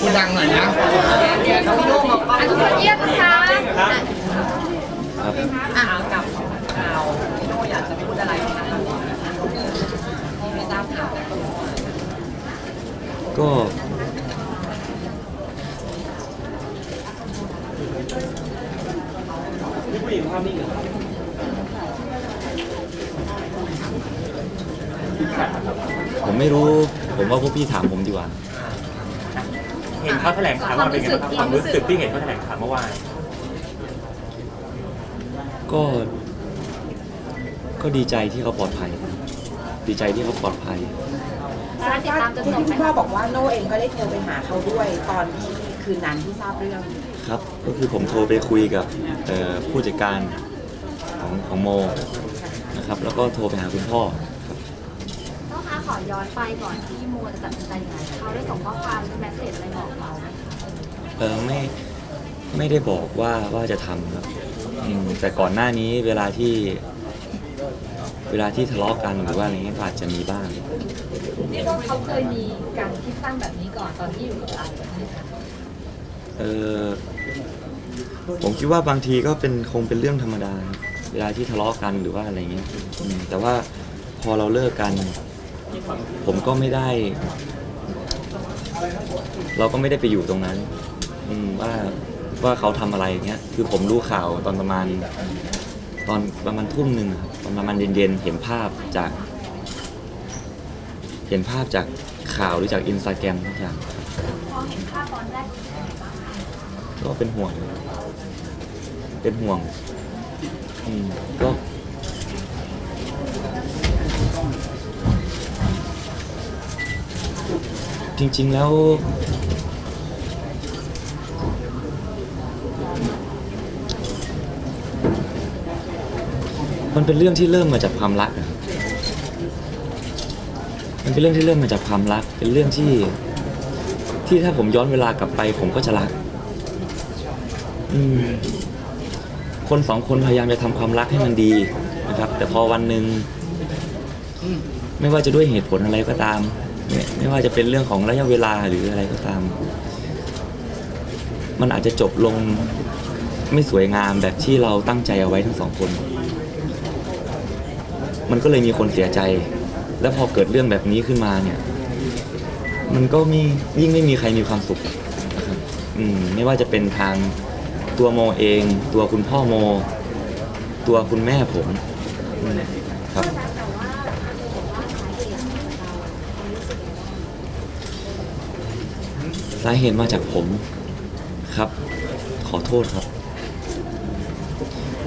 พูดดังหน่อยนะเรียนพี่โน่มองว่าทุกคนเยี่ยมนะคะอ่ากับข่าวพี่โน่อยากจะพูดอะไรนะคะที่ไม่ทราบข่าวแต่ก็รู้ว่าก็ ผมไม่รู้ ผมว่าพวกพี่ถามผมดีกว่า เห็นเขาแถลงข่าวว่าเป็นไงบ้างครับความรู้สึกที่เห็นเขาแถลงข่าวเมื่อวานก็ก็ดีใจที่เขาปลอดภัยดีใจที่เขาปลอดภัยสารติดตามจนคุณจบพี่ไหมพ่อบอกว่าโน่เองก็ได้โทรไปหาเขาด้วยตอนที่คืนนั้นที่ทราบเรื่อง ครับ ก็คือผมโทรไปคุยกับเอ่อผู้จัดการของของโมนะครับ แล้วก็โทรไปหาคุณพ่อครับต้องคะ ขอย้อนไปก่อนที่โมจะตัดสินใจยังไงเขาได้ส่งข้อความแมสเซจอะไรบอกเราไหมเออไม่ไม่ได้บอกว่าว่าจะทำครับอืมแต่ก่อนหน้านี้เวลาที่ เวลาที่ทะเลาะกันหรือว่าอะไรเงี้ยก็อาจจะมีบ้าง นี่ก็เขาเคยมีการคิดสั้นแบบนี้ก่อนตอนที่อยู่กับเราเออผมคิดว่าบางทีก็เป็นคงเป็นเรื่องธรรมดาครับเวลาที่ทะเลาะกันหรือว่าอะไรเงี้ยอืมแต่ว่าพอเราเลิกกัน ผมก็ไม่ได้ เราก็ไม่ได้ไปอยู่ตรงนั้น อืมว่าว่าเขาทำอะไรอย่างเงี้ย คือผมรู้ข่าวตอนประมาณ ตอนประมาณทุ่มหนึ่งอะครับตอนประมาณเย็นๆเห็นภาพจาก เห็นภาพจากข่าวหรือจากอินสตาแกรมทุกอย่างพอเห็นภาพตอนแรกเป็นยังไงบ้างคะก็เป็นห่วง เป็นห่วง อืมก็ จริง ๆ แล้วมันเป็นเรื่องที่เริ่มมาจากความรักอะครับมันเป็นเรื่องที่เริ่มมาจากความรัก เป็นเรื่องที่ ที่ถ้าผมย้อนเวลากลับไปผมก็จะรัก อืม คนสองคนพยายามจะทำความรักให้มันดีนะครับ แต่พอวันหนึ่ง ไม่ว่าจะด้วยเหตุผลอะไรก็ตาม ไม่ไม่ว่าจะเป็นเรื่องของระยะเวลาหรืออะไรก็ตาม มันอาจจะจบลงไม่สวยงามแบบที่เราตั้งใจเอาไว้ทั้งสองคน มันก็เลยมีคนเสียใจ แล้วพอเกิดเรื่องแบบนี้ขึ้นมาเนี่ย มันก็มียิ่งไม่มีใครมีความสุขนะครับอืมไม่ว่าจะเป็นทางตัวโมเอง ตัวคุณพ่อโม ตัวคุณแม่ผมอืมครับ แต่ว่าบอกว่าสาเหตุของเราความรู้สึกยังไง สาเหตุมาจากผมครับ ขอโทษครับ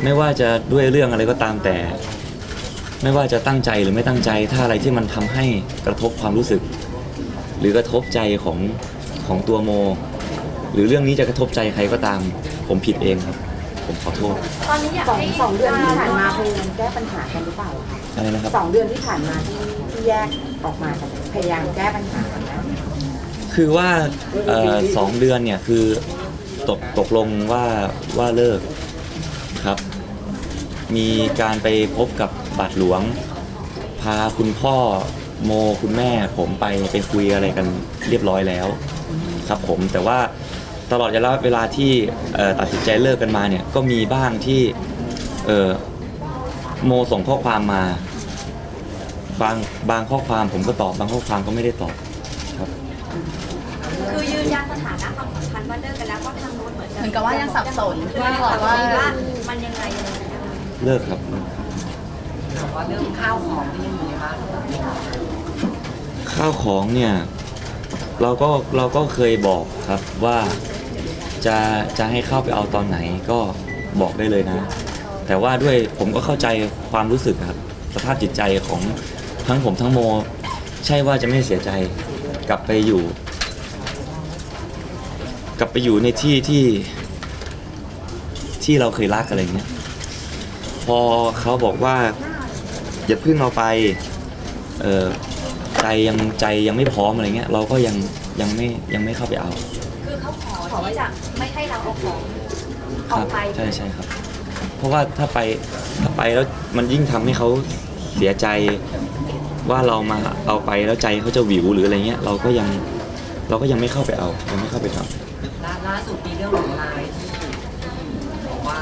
ไม่ว่าจะด้วยเรื่องอะไรก็ตามแต่ ไม่ว่าจะตั้งใจหรือไม่ตั้งใจ ถ้าอะไรที่มันทำให้กระทบความรู้สึก หรือกระทบใจของของตัวโม หรือเรื่องนี้จะกระทบใจใครก็ตาม ผมผิดเองครับ ผมขอโทษตอนนี้อยากสองให้สองเดือนที่ผ่านมาพยายามแก้ปัญหากันหรือเปล่าคะอะไรนะครับ สองเดือนที่ผ่านมาที่ที่แยกออกมากันพยายามแก้ปัญหากันนะ คือว่าเอ่อสองเดือนเนี่ยคือตกตกลงว่าว่าเลิกครับ มีการไปพบกับบาทหลวง พาคุณพ่อโมคุณแม่ผมไปไปคุยอะไรกันเรียบร้อยแล้ว ครับผมแต่ว่าตลอดระยะเวลาที่เอ่อตัดสินใจเลิกกันมาเนี่ยก็มีบ้างที่เอ่อโมส่งข้อความมา บางบางข้อความผมก็ตอบบางข้อความก็ไม่ได้ตอบครับ คือยืนยันสถานะความสัมพันธ์ว่าเลิกกันแล้วก็ทางโน้นเหมือนเหมือนกับว่ายังสับสนว่าบอกว่าว่า มันยังไงอะไรอย่างเงี้ยเลิกครับบอกว่าเรื่องข้าวของที่ยังอยู่ในบ้านข้าวของเนี่ยเราก็เราก็เคยบอกครับว่าจะจะให้เข้าไปเอาตอนไหนก็บอกได้เลยนะ แต่ว่าด้วยผมก็เข้าใจความรู้สึกครับ สภาพจิตใจของทั้งผมทั้งโม ใช่ว่าจะไม่เสียใจกลับไปอยู่ก ลับไปอยู่ในที่ที่ที่เราเคยรักอะไรเงี้ย พอเขาบอกว่า อย่าเพิ่งเอาไปเออใจยังใจยังไม่พร้อมอะไรเงี้ย เราก็ยังยังไม่ยังไม่เข้าไปเอาคือเขาขอที่จะไม่ให้เราเอาของคออรักไปใช่ใช่ครับ เพราะว่าถ้าไปถ้าไปแล้วมันยิ่งทำให้เขาเสียใจว่าเรามาเอาไปแล้วใจเขาจะหวิวหรืออะไรเงี้ย เราก็ยัง เราก็ยังไม่เข้าไปเอายังไม่เข้าไปทำล่าล่าสุดมีเรื่องหลงลายที่บอกว่า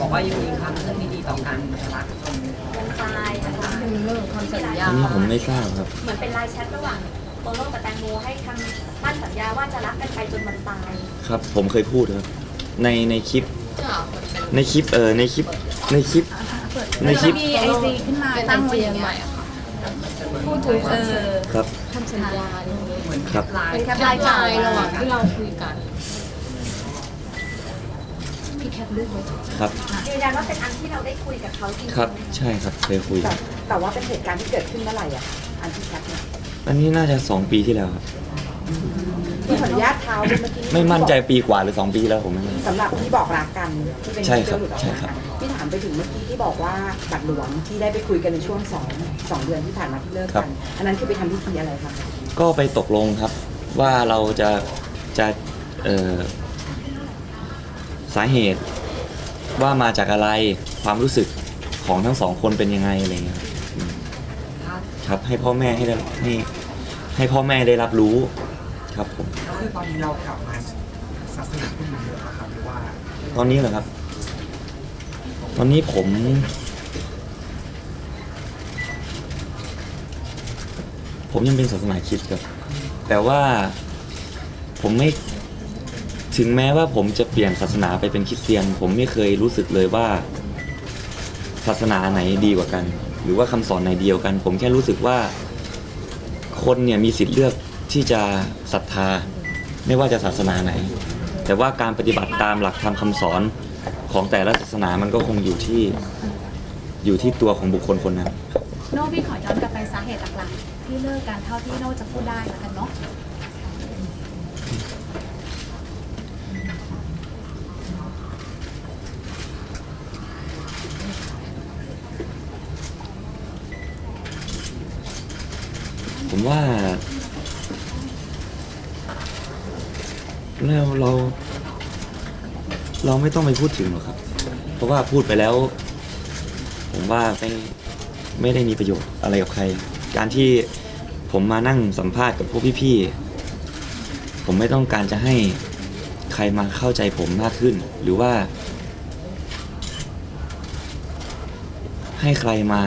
บอกว่ายังมีความรู้สึกไม่ดีต่อกันรักจนวันตายนะคะความสัญญาอันนี้ผมไม่ทราบครับ เหมือนเป็นไลน์แชทระหว่างโตโน่กับแตงโมให้คำมั่นสัญญาว่าจะรักกันไปจนวันตายครับ ผมเคยพูดครับ ในในคลิป ในคลิปเออในคลิปในคลิป ในคลิปมีไอจีขึ้นมาตั้งไว้อย่างเงี้ยพูดถึงเออครับ คำสัญญาเห มือนครับลายเป็นแคปไลน์จ่ายระหว่างที่เราคุยกันพี่แคปรูปไว้ครับยืนยันว่าเป็นอันที่เราได้คุยกับเขาจริงๆครับ ใช่ครับเคยคุยแต่แต่ว่าเป็นเหตุการณ์ที่เกิดขึ้นเมื่อไหร่อะอันที่แคปเนี่ยอันนี้น่าจะสองปีที่แล้วครับที่ขออนุญาตเท้าด้วยเมื่อกี้ไม่มั่นใจปีกว่าหรือสองปีที่แล้วผมไม่มั่นใจสำหรับที่บอกรักกันที่เป็นใช่ครับเรื่องหลุดออกใช่มาครับที่ถามไปถึงเมื่อกี้ที่บอกว่าบัตรหลวงที่ได้ไปคุยกันในช่วงสองสองเดือนที่ผ่านมาที่เลิกกัน อันนั้นคือไปทำพิธีอะไรคะ ก็ไปตกลงครับว่าเราจะจะเอ่อสาเหตุว่ามาจากอะไรความรู้สึกของทั้งสองคนเป็นยังไงอะไรเงี้ยครับอืมครับให้พ่อแม่ให้ได้ให้ให้พ่อแม่ได้รับรู้ครับผม ก็คือตอนนี้เรากลับมาศาสนาพุทธเหมือนเดิมอะครับหรือว่าตอนนี้เหรอครับ ตอนนี้ผม ผมยังเป็นศาสนาคริดครับ แต่ว่าผมไม่ถึงแม้ว่าผมจะเปลี่ยนศาสนาไปเป็นคริสเตียน ผมไม่เคยรู้สึกเลยว่า ศาสนาไหนดีกว่ากัน หรือว่าคำสอนไหนเดียวกัน ผมแค่รู้สึกว่า คนเนี่ยมีสิทธิ์เลือกที่จะศรัทธา ไม่ว่าจะศาสนาไหน แต่ว่าการปฏิบัติตามหลักธรรมคำสอนของแต่ละศาสนามันก็คงอยู่ที่อยู่ที่ตัวของบุคคลคนนั้น โน้พี่ขอย้อนกลับไปสาเหตุหลักๆที่เลิกกันเท่าที่โน้จะพูดได้แล้วกันเนาะผมว่าเราเรา เราไม่ต้องไปพูดถึงหรอกครับ เพราะว่าพูดไปแล้ว ผมว่าไม่ ไม่ได้มีประโยชน์อะไรกับใคร การที่ผมมานั่งสัมภาษณ์กับพวกพี่ๆ ผมไม่ต้องการจะให้ใครมาเข้าใจผมมากขึ้น หรือว่า ให้ใครมา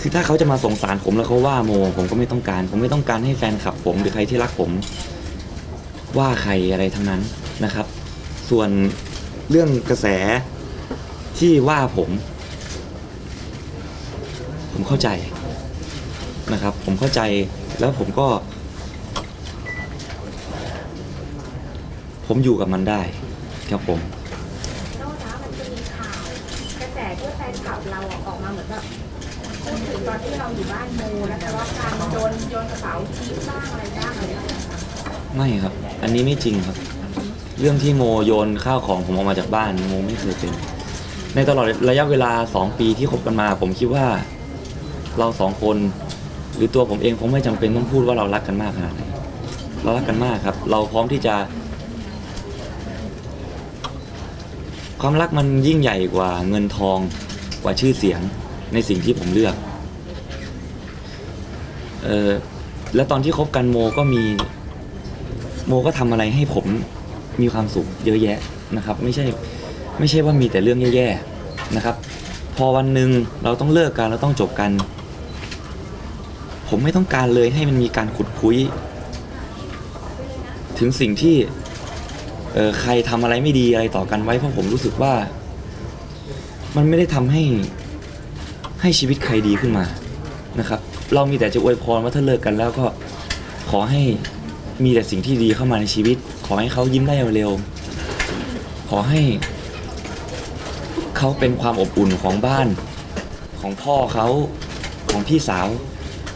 คือถ้าเขาจะมาสงสารผมแล้วเขาว่าโม ผมก็ไม่ต้องการ ผมไม่ต้องการให้แฟนคลับผมหรือใครที่รักผม ว่าใครอะไรทั้งนั้นนะครับ ส่วนเรื่องกระแส ที่ว่าผม ผมเข้าใจนะครับ ผมเข้าใจแล้วผมก็ ผมอยู่กับมันได้ครับผมโน่นะมันจะมีข่าวกระแสที่แฟนคลับเราออกมาเหมือนแบบพูดถึงตอนที่เราอยู่บ้านโมแล้วแต่ว่าการโดนโยนกระเป๋าชีพบ้างอะไรบ้างอะไรอย่างเงี้ยไม่ครับ อันนี้ไม่จริงครับ เรื่องที่โมโยนข้าวของผมออกมาจากบ้านโมไม่เคยเป็น ในตลอดระยะเวลาสองปีที่คบกันมา ผมคิดว่าเราสองคน หรือตัวผมเองคงไม่จำเป็นต้องพูดว่าเรารักกันมากขนาดไหนเรารักกันมากครับ เราพร้อมที่จะ ความรักมันยิ่งใหญ่กว่าเงินทองกว่าชื่อเสียงในสิ่งที่ผมเลือกเออแล้วตอนที่คบกันโมก็มีโมก็ทำอะไรให้ผมมีความสุขเยอะแยะนะครับ ไม่ใช่ไม่ใช่ว่ามีแต่เรื่องแย่ๆ นะครับ พอวันหนึ่งเราต้องเลิกกันเราต้องจบกัน ผมไม่ต้องการเลยให้มันมีการขุดคุย ถึงสิ่งที่ใครทำอะไรไม่ดีอะไรต่อกันไว้เพราะผมรู้สึกว่า มันไม่ได้ทำให้ให้ชีวิตใครดีขึ้นมานะครับ เรามีแต่จะอวยพรว่าถ้าเลิกกันแล้วก็ขอให้มีแต่สิ่งที่ดีเข้ามาในชีวิต ขอให้เขายิ้มได้เร็วๆขอให้ เขาเป็นความอบอุ่นของบ้าน ของพ่อเขาของพี่สาว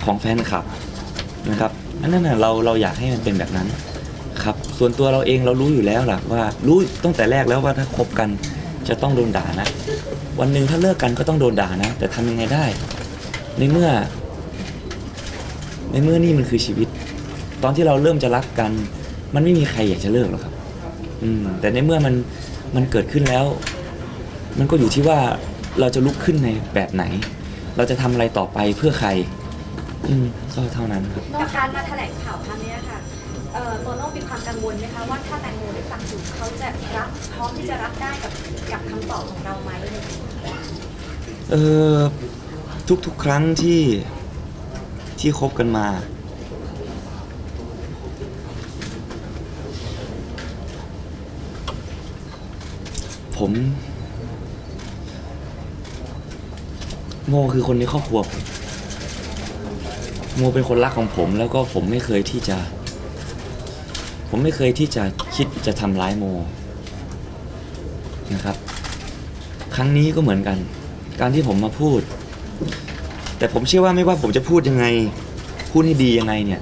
ของแฟนคลับนะครับอันนั้นนะเราเราอยากให้มันเป็นแบบนั้นครับ ส่วนตัวเราเองเรารู้อยู่แล้วล่ะว่ารู้ตั้งแต่แรกแล้วว่าถ้าคบกันจะต้องโดนด่านะ วันหนึ่งถ้าเลิกกันก็ต้องโดนด่านะ แต่ทำยังไงได้ ในเมื่อ ในเมื่อนี่มันคือชีวิต ตอนที่เราเริ่มจะรักกัน มันไม่มีใครอยากจะเลิกหรอกครับ อืมแต่ในเมื่อมันมันเกิดขึ้นแล้ว มันก็อยู่ที่ว่าเราจะลุกขึ้นในแบบไหน เราจะทำอะไรต่อไปเพื่อใคร อืมก็เท่านั้นครับ กับการมาแถลงข่าวครั้งเนี้ยค่ะเอ่อโตโน่มีความกังวลไหมคะว่าถ้าแตงโมได้ฟังอยู่เขาจะรับพร้อมที่จะรับได้กับกับคำตอบของเราไหมอะไรอย่างเงี้ยเออทุกๆครั้งที่ที่คบกันมา ผม โมคือคนในครอบครัวผมโมเป็นคนรักของผม แล้วก็ผมไม่เคยที่จะ ผมไม่เคยที่จะคิดจะทำร้ายโมนะครับ ครั้งนี้ก็เหมือนกัน การที่ผมมาพูด แต่ผมเชื่อว่าไม่ว่าผมจะพูดยังไง พูดให้ดียังไงเนี่ย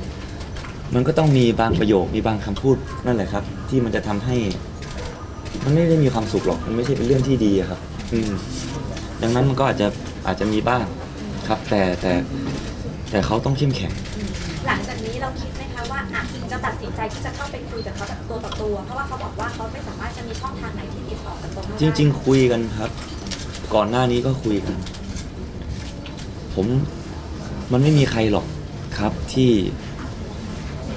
มันก็ต้องมีบางประโยคมีบางคำพูดนั่นแหละครับ ที่มันจะทำให้ มันไม่ได้มีความสุขหรอก มันไม่ใช่เป็นเรื่องที่ดีอะครับ อืมดังนั้นมันก็อาจจะ อาจจะมีบ้างครับ แต่แต่แต่เขาต้องเข้มแข็ง หลังจากนี้เราคิดไหมคะว่าอะจะตัดสินใจที่จะเข้าไปคุยกับเขาแบบตัวต่อตัว เพราะว่าเขาบอกว่าเขาไม่สามารถจะมีช่องทางไหนที่ติดต่อกับตรงนั้นจริง ๆ คุยกันครับ ก่อนหน้านี้ก็คุยกัน ผมมันไม่มีใครหรอกครับที่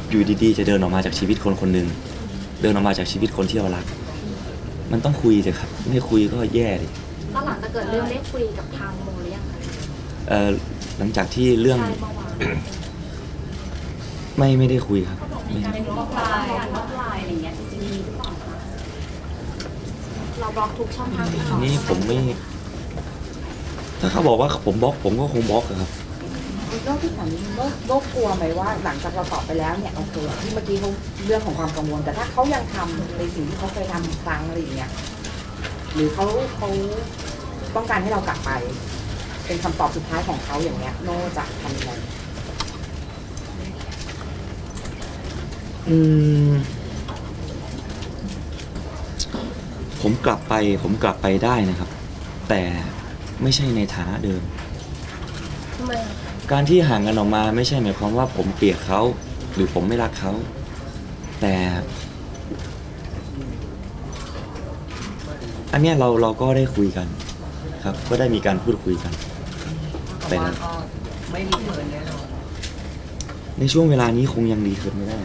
อยู่ดีๆ จะเดินออกมาจากชีวิตคนคนหนึ่งเดินออกมาจากชีวิตคนที่เรารัก มันต้องคุยเลยครับ ไม่คุยก็แย่เลย แล้วหลังจากเกิดเรื่องได้คุยกับทางโมหรือยังคะเอ่อหลังจากที่เรื่องใช่เมื่อวานไม่ไม่ได้คุยครับไม่เป็นบล็อกไลน์การบล็อกไลน์อะไรอย่างเงี้ยจริงๆมีหรือเปล่าคะเราบล็อกทุกช่องทางติดต่อัอนนี้ผมไม่ ถ้าเขาบอกว่าผมบล็อกผมก็คงบล็อกอะครับ โลกที่ถามนี้โลกโลกกลัวไหมว่าหลังจากเราตอบไปแล้วเนี่ยโอเคที่เมื่อกี้เขาเรื่องของความกังวล แต่ถ้าเขายังทำในสิ่งที่เขาเคยทำครั้งอะไรอย่างเงี้ย หรือเขาเขาต้องการให้เรากลับไป เป็นคำตอบสุดท้ายของเขาอย่างเงี้ย โนจะทำยังไงอืม ผมกลับไป ผมกลับไปได้นะครับ แต่ไม่ใช่ในฐานะเดิม ทำไมการที่ห่างกันออกมาไม่ใช่หมายความว่าผมเกลียดเขาหรือผมไม่รักเขา แต่ อันเนี้ยเราเราก็ได้คุยกันครับ ก็ได้มีการพูดคุยกันเพราะว่าก็ไม่มีเงินแน่นอนในช่วงเวลานี้คงยังดีขึ้นไม่ได้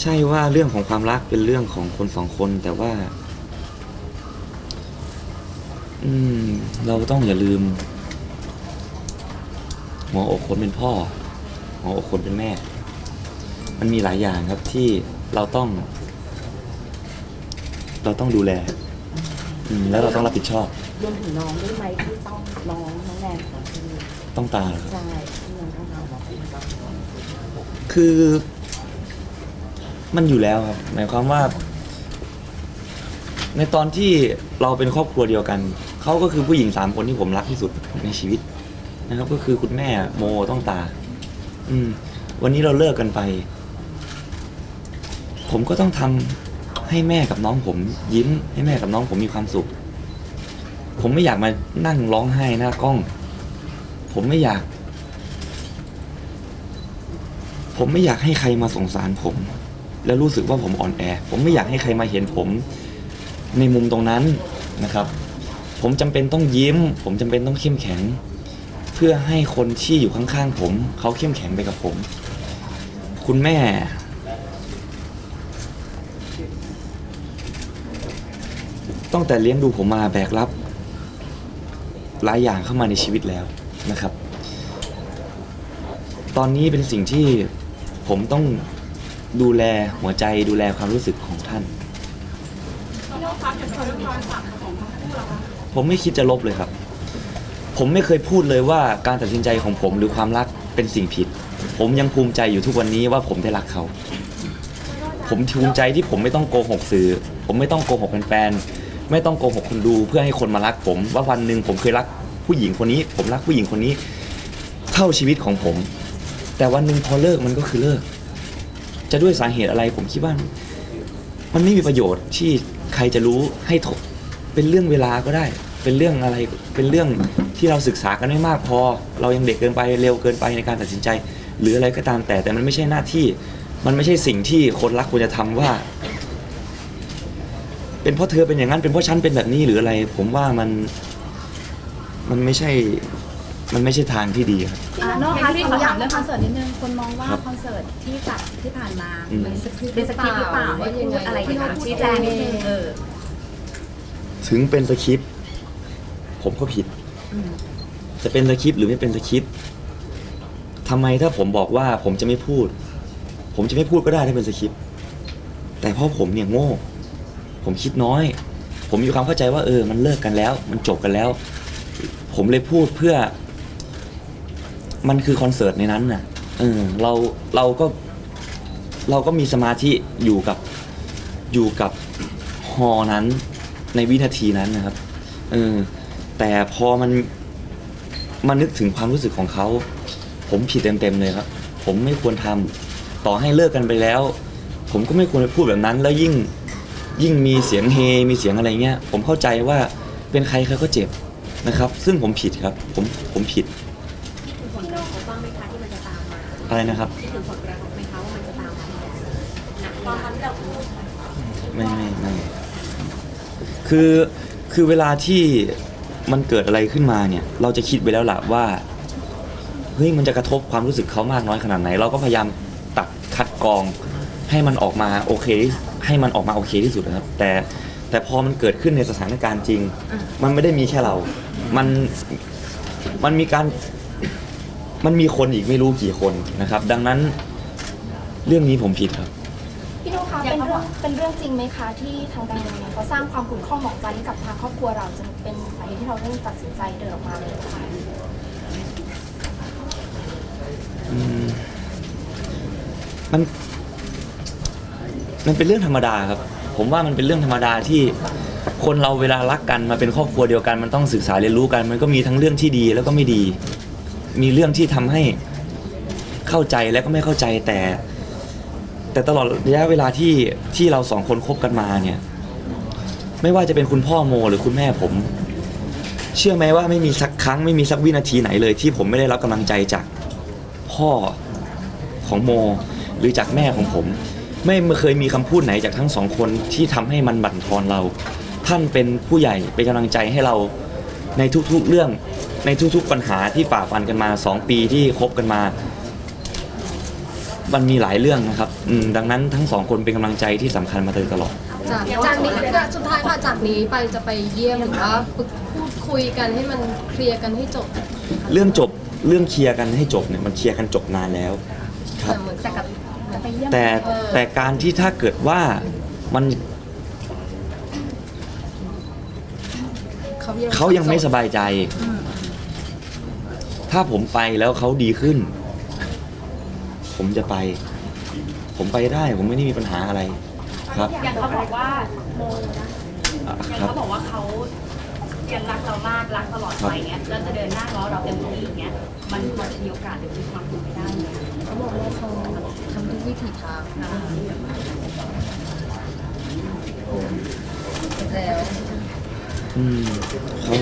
ใช่ว่าเรื่องของความรักเป็นเรื่องของคนสองคน แต่ว่า อืม เราต้องอย่าลืม หัวอกคนเป็นพ่อ หัวอกคนเป็นแม่ มันมีหลายอย่างครับที่เราต้อง เราต้องดูแล อืมแล้วเราต้องรับผิดชอบ รวมถึงน้องด้วยไหมที่ต้องน้องน้องแนนของที่ต้องตาเหรอครับ ใช่ที่ยังต้องทำเราเป็นกับคือ มันอยู่แล้วครับ หมายความว่า ในตอนที่เราเป็นครอบครัวเดียวกัน เขาก็คือผู้หญิงสามคนที่ผมรักที่สุดในชีวิต นะครับ ก็คือคุณแม่โมต้องตา อืม วันนี้เราเลิกกันไป ผมก็ต้องทำ ให้แม่กับน้องผมยิ้ม ให้แม่กับน้องผมมีความสุข ผมไม่อยากมานั่งร้องไห้หน้ากล้อง ผมไม่อยาก ผมไม่อยากให้ใครมาสงสารผม แล้วรู้สึกว่าผมอ่อนแอ ผมไม่อยากให้ใครมาเห็นผมในมุมตรงนั้นนะครับ ผมจำเป็นต้องยิ้ม ผมจำเป็นต้องเข้มแข็ง เพื่อให้คนที่อยู่ข้างๆผม เขาเข้มแข็งไปกับผม คุณแม่ ตั้งแต่เลี้ยงดูผมมาแบกรับหลายอย่างเข้ามาในชีวิตแล้วนะครับ ตอนนี้เป็นสิ่งที่ผมต้องดูแลหัวใจดูแลความรู้สึกของท่าน ผมไม่คิดจะลบเลยครับ ผมไม่เคยพูดเลยว่าการตัดสินใจของผมหรือความรักเป็นสิ่งผิด ผมยังภูมิใจอยู่ทุกวันนี้ว่าผมได้รักเขา ผมภูมิใจที่ผมไม่ต้องโกหกสื่อ ผมไม่ต้องโกหกแฟนๆ ไม่ต้องโกหกคนดูเพื่อให้คนมารักผม ว่าวันหนึ่งผมเคยรักผู้หญิงคนนี้ ผมรักผู้หญิงคนนี้เท่าชีวิตของผม แต่วันหนึ่งพอเลิกมันก็คือเลิก จะด้วยสาเหตุอะไรผมคิดว่า มันไม่มีประโยชน์ที่ใครจะรู้ให้ถกเป็นเรื่องเวลาก็ได้ เป็นเรื่องอะไรเป็นเรื่องที่เราศึกษากันไม่มากพอ เรายังเด็กเกินไปเร็วเกินไปในการตัดสินใจ หรืออะไรก็ตามแต่แต่มันไม่ใช่หน้าที่ มันไม่ใช่สิ่งที่คนรักควรจะทำว่า เป็นเพราะเธอเป็นอย่างนั้นเป็นเพราะฉันเป็นแบบนี้หรืออะไร ผมว่ามันมันไม่ใช่ มันไม่ใช่ทางที่ดีครับ อ่าโน้คะที่ขอถามเรื่องคอนเสิร์ตนิดนึง คนมองว่าครับคอนเสิร์ตที่จัดที่ผ่านมาอืม เป็นสคริปต์เป็นสคริปต์หรือเปล่าให้พูดอะไรกันชี้แจงนิดนึงเออ ถึงเป็นสคริปต์ผมก็ผิด จะเป็นสคริปต์หรือไม่เป็นสคริปต์ทำไมถ้าผมบอกว่าผมจะไม่พูด ผมจะไม่พูดก็ได้ถ้าเป็นสคริปต์แต่เพราะผมเนี่ยโง่ ผมคิดน้อย ผมมีความเข้าใจว่าเออ มันเลิกกันแล้ว มันจบกันแล้ว ผมเลยพูดเพื่อ มันคือคอนเสิร์ตในนั้นน่ะ เออ เราเราก็ เราก็มีสมาธิอยู่กับอยู่กับฮอนั้น ในวินาทีนั้นนะครับ เออ แต่พอมันมันนึกถึงความรู้สึกของเขา ผมผิดเต็มๆเลยครับ ผมไม่ควรทำต่อให้เลิกกันไปแล้ว ผมก็ไม่ควรไปพูดแบบนั้น แล้วยิ่ง ยิ่งมีเสียงเฮมีเสียงอะไรเงี้ย ผมเข้าใจว่าเป็นใครใครก็เจ็บนะครับ ซึ่งผมผิดครับ ผมผมผิดผลกระทบบ้างไหมคะที่มันจะตามมาอะไรนะครับคิดถึงผลกระทบไหมคะว่ามันจะตามมาตอนนั้นที่เราพูดไม่ไม่ไม่คือคือเวลาที่มันเกิดอะไรขึ้นมาเนี่ย เราจะคิดไปแล้วล่ะว่าเฮ้ยมันจะกระทบความรู้สึกเขามากน้อยขนาดไหน เราก็พยายามตัดคัดกรอง ให้มันออกมาโอเคให้มันออกมาโอเคที่สุดนะครับ แต่แต่พอมันเกิดขึ้นในสถานการณ์จริง มันไม่ได้มีแค่เรา มันมันมีการมันมีคนอีกไม่รู้กี่คนนะครับ ดังนั้นเรื่องนี้ผมผิดครับ พี่นุคะเป็นเรื่องเป็นเรื่องจริงไหมคะที่ทางแตงโมเนี่ยเขาสร้างความขุ่นข้องหมองใจให้กับทางครอบครัวเราจนเป็นสาเหตุที่เราต้องตัดสินใจเดินออกมาเลยนะคะอืมมัน มันเป็นเรื่องธรรมดาครับ ผมว่ามันเป็นเรื่องธรรมดาที่คนเราเวลารักกันมาเป็นครอบครัวเดียวกัน มันต้องศึกษาเรียนรู้กัน มันก็มีทั้งเรื่องที่ดีแล้วก็ไม่ดี มีเรื่องที่ทำให้เข้าใจและก็ไม่เข้าใจแต่ แต่ตลอดระยะเวลาที่ที่เราสองคนคบกันมาเนี่ย ไม่ว่าจะเป็นคุณพ่อโมหรือคุณแม่ผม เชื่อไหมว่าไม่มีสักครั้งไม่มีสักวินาทีไหนเลย ที่ผมไม่ได้รับกำลังใจจากพ่อของโม หรือจากแม่ของผม ไม่เคยมีคำพูดไหนจากทั้งสองคนที่ทำให้มันบั่นทอนเรา ท่านเป็นผู้ใหญ่เป็นกำลังใจให้เราในทุกๆเรื่องในทุกๆปัญหาที่ฝ่าฟันกันมาสองปีที่คบกันมา มันมีหลายเรื่องนะครับอืมดังนั้นทั้งสองคนเป็นกำลังใจที่สำคัญมาโดยตลอด จากจากนี้ก็สุดท้ายค่ะจากนี้ไปจะไปเยี่ยมหรือว่าพูดคุยกันให้มันเคลียร์กันให้จบ เรื่องจบเรื่องเคลียร์กันให้จบเนี่ยมันเคลียร์กันจบนานแล้ว เยี่ยมแต่แต่การที่ถ้าเกิดว่ามันเขายังเขายังไม่สบายใจถ้าผมไปแล้วเขาดีขึ้น ผมจะไป ผมไปได้ ผมไม่ได้มีปัญหาอะไร ครับอย่างเขาบอกว่าโมนะอะอย่างครับ เขาบอกว่าเขา ยังรักเรามากรักตลอดไปเงี้ยแล้วจะเดินหน้าง้อเราเต็มที่อย่างเงี้ยมันมันจะมีโอกาสหรือมีความเป็นไปได้ไหมเขาบอกว่าเขาทำทุกวิถีทางแล้วอืมเขา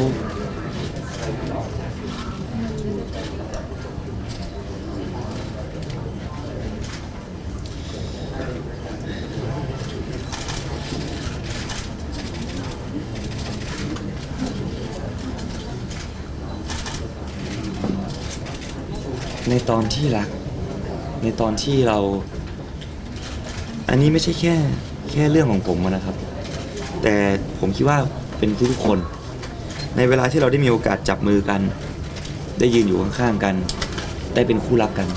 ตอนที่รัก ในตอนที่เรา อันนี้ไม่ใช่แค่แค่เรื่องของผมนะครับ แต่ผมคิดว่าเป็นทุกๆคน ในเวลาที่เราได้มีโอกาสจับมือกัน ได้ยืนอยู่ข้างๆกัน ได้เป็นคู่รักกัน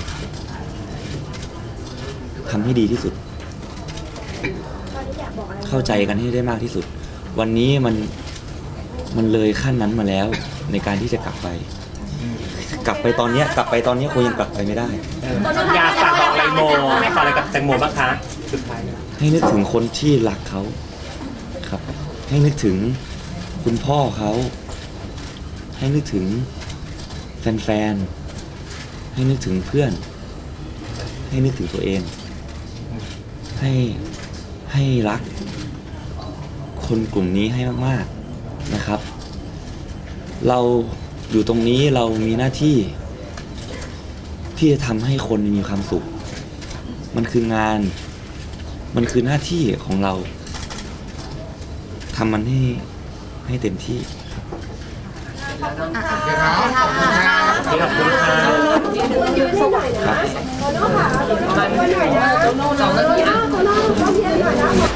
ทำให้ดีที่สุด เข้าใจกันให้ได้มากที่สุด วันนี้มันมันเลยขั้นนั้นมาแล้วในการที่จะกลับไป กลับไปตอนเนี้ยกลับไปตอนเนี้ยคงยังกลับไปไม่ได้ อยากฝากบอกอะไรโมฝากอะไรกับแตงโมบ้างคะสุดท้ายให้นึกถึงคนที่รักเขาครับ ให้นึกถึงคุณพ่อเขา ให้นึกถึงแฟนๆ ให้นึกถึงเพื่อน ให้นึกถึงตัวเอง ให้ให้รัก คนกลุ่มนี้ให้มากๆนะครับ เรา อยู่ตรงนี้เรามีหน้าที่ ที่จะทำให้คนมีความสุข มันคืองาน มันคือหน้าที่ของเราทำมันให้ให้เต็มที่ ครับ